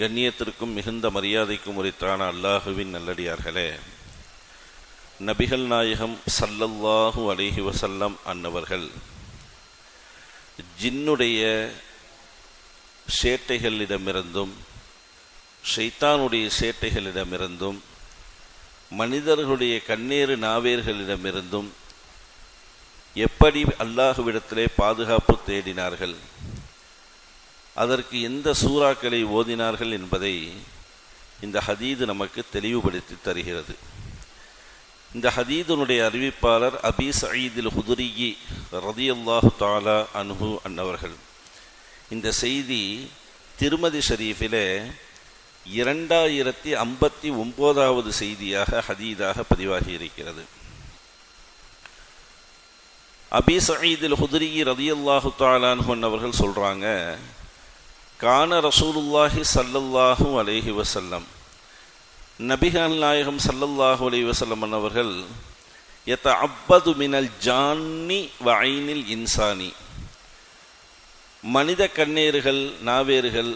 கண்ணியத்திற்கும் மிகுந்த மரியாதைக்கும் உரித்தான அல்லாஹுவின் நல்லடியார்களே நபிகள் நாயகம் சல்லல்லாஹு அலிஹி வசல்லம் அன்னவர்கள் ஜின்னுடைய சேட்டைகளிடமிருந்தும் ஷைத்தானுடைய சேட்டைகளிடமிருந்தும் மனிதர்களுடைய கண்ணீர் நாவேர்களிடமிருந்தும் எப்படி அல்லாஹுவிடத்திலே பாதுகாப்பு தேடினார்கள்? அதற்கு எந்த சூறாக்களை ஓதினார்கள் என்பதை இந்த ஹதீது நமக்கு தெளிவுபடுத்தி தருகிறது. இந்த ஹதீதனுடைய அறிவிப்பாளர் அபி சயீதில் ஹுதுரிகி ரதியல்லாஹு தாலா அனுஹு அன்னவர்கள். இந்த செய்தி திருமதி ஷரீஃபிலே இரண்டாயிரத்தி ஐம்பத்தி ஒம்போதாவது செய்தியாக ஹதீதாக பதிவாகி இருக்கிறது அபி சயீதில் ஹுதுரிகி ரதியல்லாஹு தாலான்ஹு அவர்கள் சொல்கிறாங்க கான ரசூலுல்லாஹி சல்லல்லாஹு அலேஹி வசல்லம் நபிகள் நாயகம் சல்லல்லாஹு அலைஹி வசல்லம் அவர்கள் எத்த அப்பது மினல் ஜான்னி வைனில் இன்சானி. மனித கண்ணீர்கள் நாவேர்கள்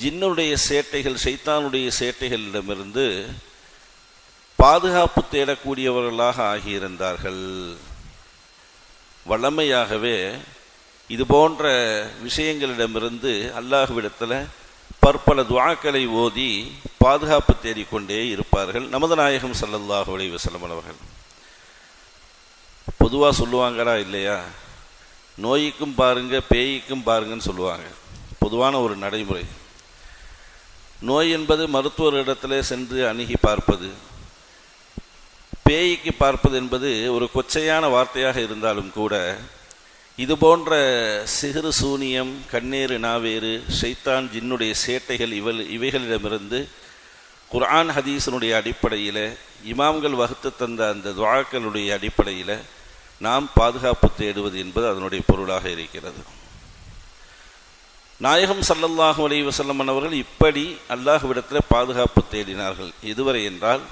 ஜின்னுடைய சேட்டைகள் சைத்தானுடைய சேட்டைகளிடமிருந்து பாதுகாப்பு தேடக்கூடியவர்களாக ஆகியிருந்தார்கள். வளமையாகவே இது போன்ற விஷயங்களிடமிருந்து அல்லாஹுவிடத்தில் பற்பல துவாக்களை ஓதி பாதுகாப்பு தேடிக்கொண்டே இருப்பார்கள். நமது நாயகம் சல்லல்லாஹு அலி வஸல்லம் அவர்கள். பொதுவாக சொல்லுவாங்களா இல்லையா? நோய்க்கும் பாருங்க பேய்க்கும் பாருங்கன்னு சொல்லுவாங்க. பொதுவான ஒரு நடைமுறை. நோய் என்பது மருத்துவரிடத்தில் சென்று அணுகி பார்ப்பது. பேய்க்கு பார்ப்பது என்பது ஒரு கொச்சையான வார்த்தையாக இருந்தாலும் கூட இது போன்ற சிறு சூனியம் கண்ணீர் நாவேறு ஷைத்தான் ஜின்னுடைய சேட்டைகள் இவள் இவைகளிடமிருந்து குர்ஆன் ஹதீஸனுடைய அடிப்படையில் இமாம்கள் வகுத்து தந்த அந்த துவாக்களுடைய அடிப்படையில் நாம் பாதுகாப்பு தேடுவது என்பது அதனுடைய பொருளாக இருக்கிறது. நாயகம் சல்லல்லாஹு அலி வசல்லம் அவர்கள் இப்படி அல்லாஹுவிடத்தில் பாதுகாப்பு தேடினார்கள். இதுவரை என்றால்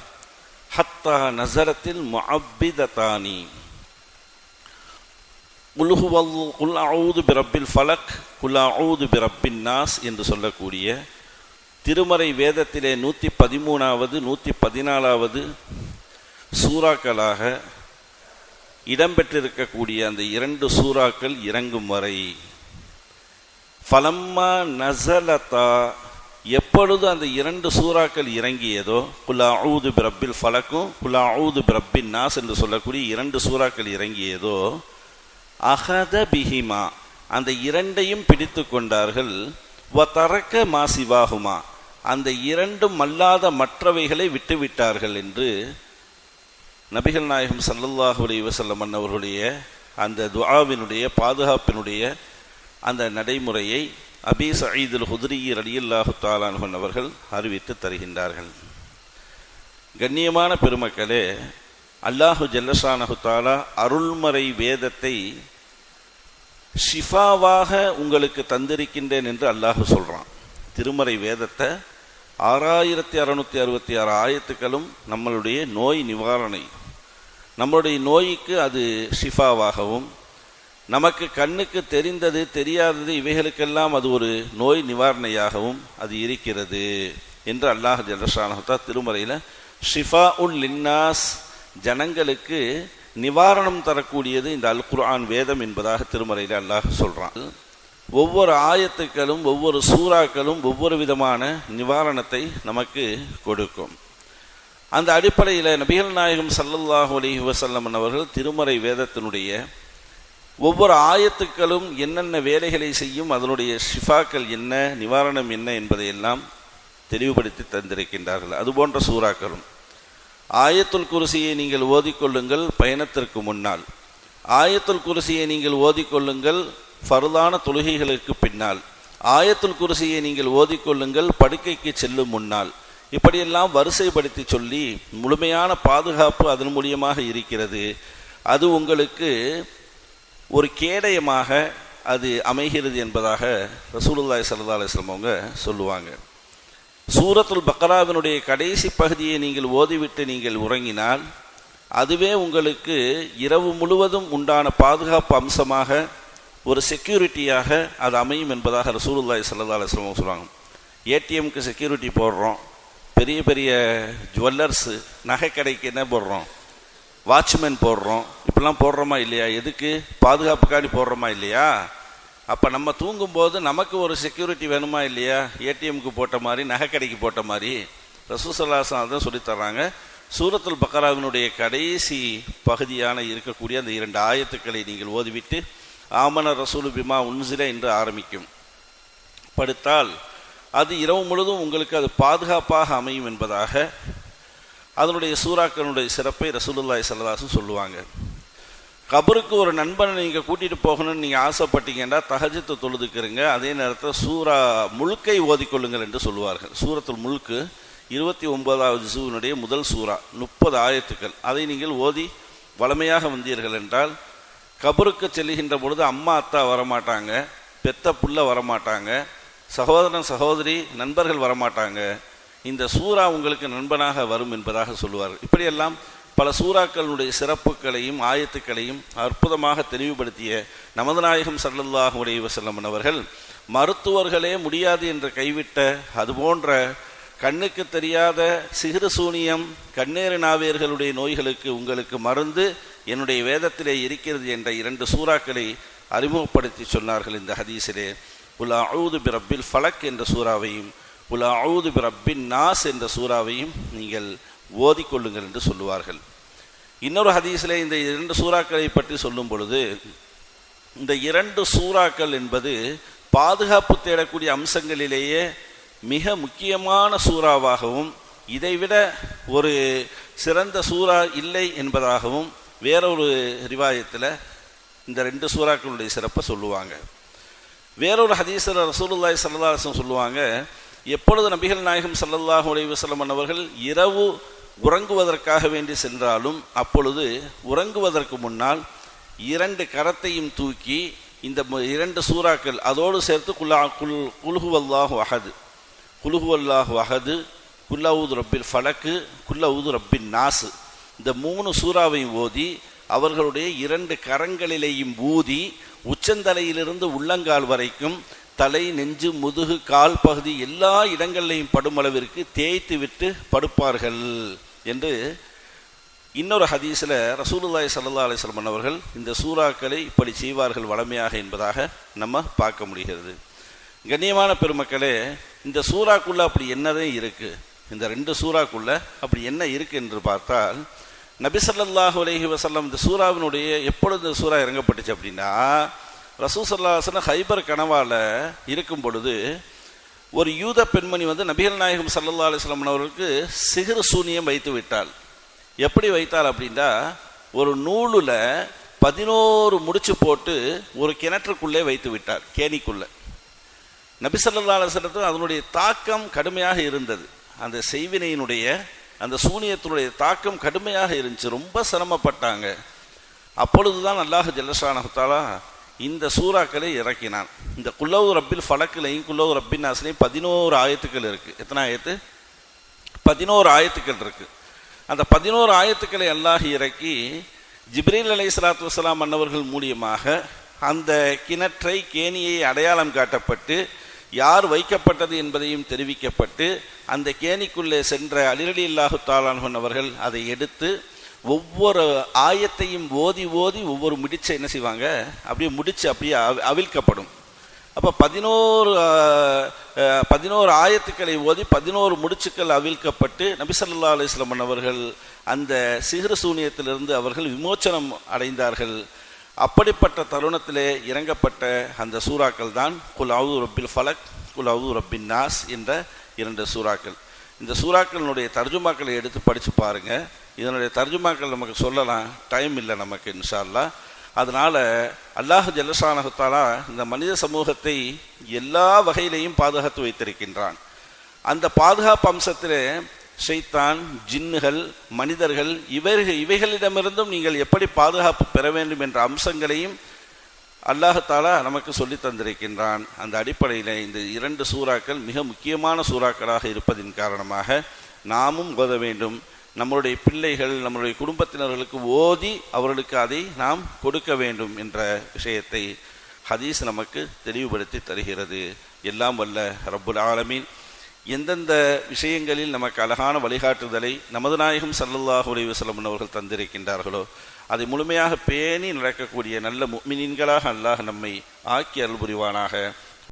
ஹத்தா நசரத்தில் முஅப்பிததானி. குல் அவுது பிரப்பில் ஃபலக் குல் அவுது பிரப்பின் நாஸ் என்று சொல்லக்கூடிய திருமறை வேதத்திலே நூற்றி பதிமூணாவது நூற்றி பதினாலாவது சூறாக்களாக இடம்பெற்றிருக்கக்கூடிய அந்த இரண்டு சூறாக்கள் இறங்கும் வரை ஃபலம்மா நசலதா எப்பொழுது அந்த இரண்டு சூறாக்கள் இறங்கியதோ குலா ஊது பிரப்பில் ஃபலக்கும் குலா ஊது பிரப்பின் நாஸ் என்று சொல்லக்கூடிய இரண்டு சூறாக்கள் இறங்கியதோ அகத பிஹிமா. அந்த இரண்டையும் பிடித்து கொண்டார்கள். வ தரக்க மாசிவாகுமா அந்த இரண்டும் அல்லாத மற்றவைகளை விட்டுவிட்டார்கள் என்று நபிகள் நாயகம் சல்லல்லாஹு அலி வசல்லம் அன்னவர்களுடைய அந்த துஆவினுடைய பாதுகாப்பினுடைய அந்த நடைமுறையை அபி சயீதுல் ஹுத்ரி அலியுல்லாஹு தாலான் அவர்கள் அறிவித்து தருகின்றார்கள். கண்ணியமான பெருமக்களே அல்லாஹு ஜல்லசானகுத்தாலா அருள்மறை வேதத்தை ஷிஃபாவாக உங்களுக்கு தந்திருக்கின்றேன் என்று அல்லாஹு சொல்கிறான் திருமறை வேதத்தை ஆறாயிரத்தி அறநூற்றி அறுபத்தி ஆறு ஆயத்துக்களும் நம்மளுடைய நோய் நிவாரணை. நம்மளுடைய நோய்க்கு அது ஷிஃபாவாகவும் நமக்கு கண்ணுக்கு தெரிந்தது தெரியாதது இவைகளுக்கெல்லாம் அது ஒரு நோய் நிவாரணையாகவும் அது இருக்கிறது என்று அல்லாஹ் ஜல்லஷானஹா திருமறையில் ஷிஃபா உல் லின்னாஸ் ஜனங்களுக்கு நிவாரணம் தரக்கூடியது இந்த அல் குர்ஆன் வேதம் என்பதாக திருமறையில் அல்லாஹ் சொல்கிறான் ஒவ்வொரு ஆயத்துக்களும் ஒவ்வொரு சூறாக்களும் ஒவ்வொரு விதமான நிவாரணத்தை நமக்கு கொடுக்கும். அந்த அடிப்படையில் நபிகள் நாயகம் சல்லல்லாஹு அலைஹி வசல்லமன் அவர்கள் திருமறை வேதத்தினுடைய ஒவ்வொரு ஆயத்துக்களும் என்னென்ன வேலைகளை செய்யும் அதனுடைய ஷிஃபாக்கள் என்ன நிவாரணம் என்ன என்பதையெல்லாம் தெளிவுபடுத்தி தந்திருக்கின்றார்கள். அதுபோன்ற சூறாக்களும். ஆயத்துல் குருசியை நீங்கள் ஓதிக்கொள்ளுங்கள் பயணத்திற்கு முன்னால். ஆயத்துல் குருசியை நீங்கள் ஓதிக்கொள்ளுங்கள் ஃபருதான தொழுகைகளுக்கு பின்னால். ஆயத்துல் குருசியை நீங்கள் ஓதிக்கொள்ளுங்கள் படுக்கைக்கு செல்லும் முன்னால். இப்படியெல்லாம் வரிசைப்படுத்தி சொல்லி முழுமையான பாதுகாப்பு அதன் மூலியமாக இருக்கிறது. அது உங்களுக்கு ஒரு கேடயமாக அது அமைகிறது என்பதாக ரசூலுல்லாய் சல்லா அலிஸ்லாம் அவங்க சொல்லுவாங்க. சூரத்துல் பக்ராவினுடைய கடைசி பகுதியை நீங்கள் ஓதிவிட்டு நீங்கள் உறங்கினால் அதுவே உங்களுக்கு இரவு முழுவதும் உண்டான பாதுகாப்பு அம்சமாக ஒரு செக்யூரிட்டியாக அது அமையும் என்பதாக ரசூலுல்லாய் சல்லா அலுவலம் சொல்லுவாங்க ஏடிஎம்க்கு செக்யூரிட்டி போடுறோம். பெரிய பெரிய ஜுவல்லர்ஸு நகை கடைக்கு என்ன போடுறோம்? வாட்ச்மேன் போடுறோம். இப்படிலாம் போடுறோமா இல்லையா? எதுக்கு? பாதுகாப்புக்காண்டி போடுறோமா இல்லையா? அப்போ நம்ம தூங்கும்போது நமக்கு ஒரு செக்யூரிட்டி வேணுமா இல்லையா? ஏடிஎம்க்கு போட்ட மாதிரி நகைக்கடைக்கு போட்ட மாதிரி. ரசூசல்லாசன் அதான் சொல்லித்தர்றாங்க சூரத்துல் பக்கராவினுடைய கடைசி பகுதியான இருக்கக்கூடிய அந்த இரண்டு ஆயத்துக்களை நீங்கள் ஓதிவிட்டு ஆமன ரசூலு பிமா உன்சில என்று ஆரம்பிக்கும். படுத்தால் அது இரவு முழுதும் உங்களுக்கு அது பாதுகாப்பாக அமையும் என்பதாக அதனுடைய சூறாக்களுடைய சிறப்பை ரசூலுல்லாய் சல்லாசும் சொல்லுவாங்க. கபருக்கு ஒரு நண்பனை நீங்கள் கூட்டிகிட்டு போகணும்னு நீங்கள் ஆசைப்பட்டீங்கன்னா தகஜத்தை தொழுதுக்கிறீங்க. அதே நேரத்தில் சூறா முழுக்கை ஓதிக்கொள்ளுங்கள் என்று சொல்லுவார்கள். சூரத்தில் முழுக்கு இருபத்தி ஒன்பதாவது ஜூனுடைய முதல் சூறா முப்பது ஆயத்துக்கள். அதை நீங்கள் ஓதி வளமையாக வந்தீர்கள் என்றால் கபருக்கு செல்லுகின்ற பொழுது அம்மா அத்தா வரமாட்டாங்க பெத்த புள்ள வரமாட்டாங்க சகோதரன் சகோதரி நண்பர்கள் வரமாட்டாங்க. இந்த சூறா உங்களுக்கு நண்பனாக வரும் என்பதாக சொல்லுவார்கள். இப்படியெல்லாம் பல சூறாக்களுடைய சிறப்புகளையும் ஆயத்துக்களையும் அற்புதமாக தெளிவுபடுத்திய நமது நாயகம் சல்லல்லாஹு அலைஹி அவர்கள் மருத்துவர்களே முடியாது என்று கைவிட்ட அதுபோன்ற கண்ணுக்கு தெரியாத சிகிரு சூனியம் கண்ணேறு நாவியர்களுடைய நோய்களுக்கு உங்களுக்கு மருந்து என்னுடைய வேதத்திலே இருக்கிறது என்ற இரண்டு சூறாக்களை அறிமுகப்படுத்தி சொன்னார்கள் இந்த ஹதீஸிலே. உலா அவுது பிரப்பில் ஃபலக் என்ற சூறாவையும் உலா அவுது பிரப்பின் நாஸ் என்ற சூறாவையும் நீங்கள் ஓதிக்கொள்ளுங்கள் என்று சொல்லுவார்கள். இன்னொரு ஹதீஸில் இந்த இரண்டு சூறாக்களை பற்றி சொல்லும் பொழுது இந்த இரண்டு சூறாக்கள் என்பது பாதுகாப்பு தேடக்கூடிய அம்சங்களிலேயே மிக முக்கியமான சூறாவாகவும் இதைவிட ஒரு சிறந்த சூறா இல்லை என்பதாகவும் வேறொரு ரிவாயத்தில் இந்த ரெண்டு சூறாக்களுடைய சிறப்பை சொல்லுவாங்க. வேறொரு ஹதீசர் ரசூலுல்லாய் சல்லாஹம் சொல்லுவாங்க எப்பொழுது நபிகள் நாயகம் சல்லல்லாஹு அலைஹி வஸல்லம் அவர்கள் இரவு உறங்குவதற்காக வேண்டி சென்றாலும் அப்பொழுது உறங்குவதற்கு முன்னால் இரண்டு கரத்தையும் தூக்கி இந்த இரண்டு சூறாக்கள் அதோடு சேர்த்து குல்லா குல் குல்ஹுவல்லாஹு அஹது. குலுகுவல்லாஹு அஹது குல்லவுது ரப்பில் ஃபலக்கு குல்லவுது ரப்பின் நாசு இந்த மூணு சூறாவையும் ஓதி அவர்களுடைய இரண்டு கரங்களிலேயும் ஊதி உச்சந்தலையிலிருந்து உள்ளங்கால் வரைக்கும் தலை நெஞ்சு முதுகு கால் பகுதி எல்லா இடங்கள்லையும் படும் அளவிற்கு தேய்த்து விட்டு படுப்பார்கள் என்று இன்னொரு ஹதீஸில் ரசூலுல்லாய் சல்லா அலிஸ்லமன் அவர்கள் இந்த சூறாக்களை இப்படி செய்வார்கள் வளமையாக என்பதாக நம்ம பார்க்க முடிகிறது. கண்ணியமான பெருமக்களே இந்த சூறாக்குள்ளே அப்படி என்னதான் இருக்குது இந்த ரெண்டு சூறாக்குள்ளே அப்படி என்ன இருக்குது என்று பார்த்தால் நபிசல்லாஹு அலஹி வசல்லம் இந்த சூறாவினுடைய எப்பொழுது இந்த சூறா இறங்கப்பட்டுச்சு அப்படின்னா ரசூசல்லாசன ஹைபர் கனவால் இருக்கும் பொழுது ஒரு யூத பெண்மணி வந்து நபிகள் நாயகம் சல்லா அலிஸ்லாம் அவர்களுக்கு சிகிறு சூனியம் வைத்து விட்டாள். எப்படி வைத்தாள் அப்படின்னா ஒரு நூலில் பதினோரு முடிச்சு போட்டு ஒரு கிணற்றுக்குள்ளே வைத்து விட்டார் கேணிக்குள்ள. நபிசல்லா அலுவலத்தில் அதனுடைய தாக்கம் கடுமையாக இருந்தது. அந்த செய்வினையினுடைய அந்த சூனியத்தினுடைய தாக்கம் கடுமையாக இருந்துச்சு. ரொம்ப சிரமப்பட்டாங்க. அப்பொழுதுதான் அல்லாஹ் ஜல்லஷானஹாலா இந்த சூறாக்களை இறக்கினான். இந்த குல்லவு ரப்பில் ஃபலக்கிலையும் குல்லவு ரப்பின் நாசிலையும் பதினோரு ஆயத்துக்கள் இருக்குது எத்தனை ஆயத்து? பதினோரு ஆயத்துக்கள் இருக்குது அந்த பதினோரு ஆயத்துக்களை அல்லாஹ் இறக்கி ஜிப்ரீல் அலை சலாத்து வலாம் அன்னவர்கள் மூலியமாக அந்த கிணற்றை கேணியை அடையாளம் காட்டப்பட்டு யார் வைக்கப்பட்டது என்பதையும் தெரிவிக்கப்பட்டு அந்த கேணிக்குள்ளே சென்ற அலிரலி இல்லாஹு தாலான் அவர்கள் அதை எடுத்து ஒவ்வொரு ஆயத்தையும் ஓதி ஓதி ஒவ்வொரு முடிச்சை என்ன செய்வாங்க? அப்படியே முடிச்சு அப்படியே அவிழ்க்கப்படும். அப்போ பதினோரு பதினோரு ஆயத்துக்களை ஓதி பதினோரு முடிச்சுக்கள் அவிழ்க்கப்பட்டு நபிசல்லா அலிஸ்லமன் அவர்கள் அந்த சிகர சூனியத்திலிருந்து அவர்கள் விமோச்சனம் அடைந்தார்கள். அப்படிப்பட்ட தருணத்திலே இறங்கப்பட்ட அந்த சூறாக்கள் தான் குல் அவுது ரப்பில் ஃபலக் குல் அவுது ரப்பின் நாஸ் என்ற இரண்டு சூறாக்கள். இந்த சூறாக்களினுடைய தர்ஜுமாக்களை எடுத்து படித்து பாருங்கள் இதனுடைய தர்ஜுமாக்கள் நமக்கு சொல்லலாம் டைம் இல்லை நமக்கு இன்ஷால்லா அதனால் அல்லாஹ் ஜல்லசானகத்தாலா இந்த மனித சமூகத்தை எல்லா வகையிலையும் பாதுகாத்து வைத்திருக்கின்றான். அந்த பாதுகாப்பு அம்சத்தில் ஷைத்தான் ஜின்னுகள் மனிதர்கள் இவர்கள் இவைகளிடமிருந்தும் நீங்கள் எப்படி பாதுகாப்பு பெற வேண்டும் என்ற அம்சங்களையும் அல்லாஹத்தாலா நமக்கு சொல்லி தந்திருக்கின்றான். அந்த அடிப்படையில் இந்த இரண்டு சூறாக்கள் மிக முக்கியமான சூறாக்களாக இருப்பதின் காரணமாக நாமும் ஓத வேண்டும். நம்மளுடைய பிள்ளைகள் நம்மளுடைய குடும்பத்தினர்களுக்கு ஓதி அவர்களுக்கு அதை நாம் கொடுக்க வேண்டும் என்ற விஷயத்தை ஹதீஸ் நமக்கு தெளிவுபடுத்தி தருகிறது. எல்லாம் வல்ல ரப்புல் ஆலமீன். எந்தெந்த விஷயங்களில் நமக்கு அழகான வழிகாட்டுதலை நமது நாயகம் சல்லல்லாஹு அலைஹி அவர்கள் தந்திருக்கின்றார்களோ அதை முழுமையாக பேணி நடக்கக்கூடிய நல்ல முக்மினின்களாக அல்லாஹ் நம்மை ஆக்கி அருள் புரிவானாக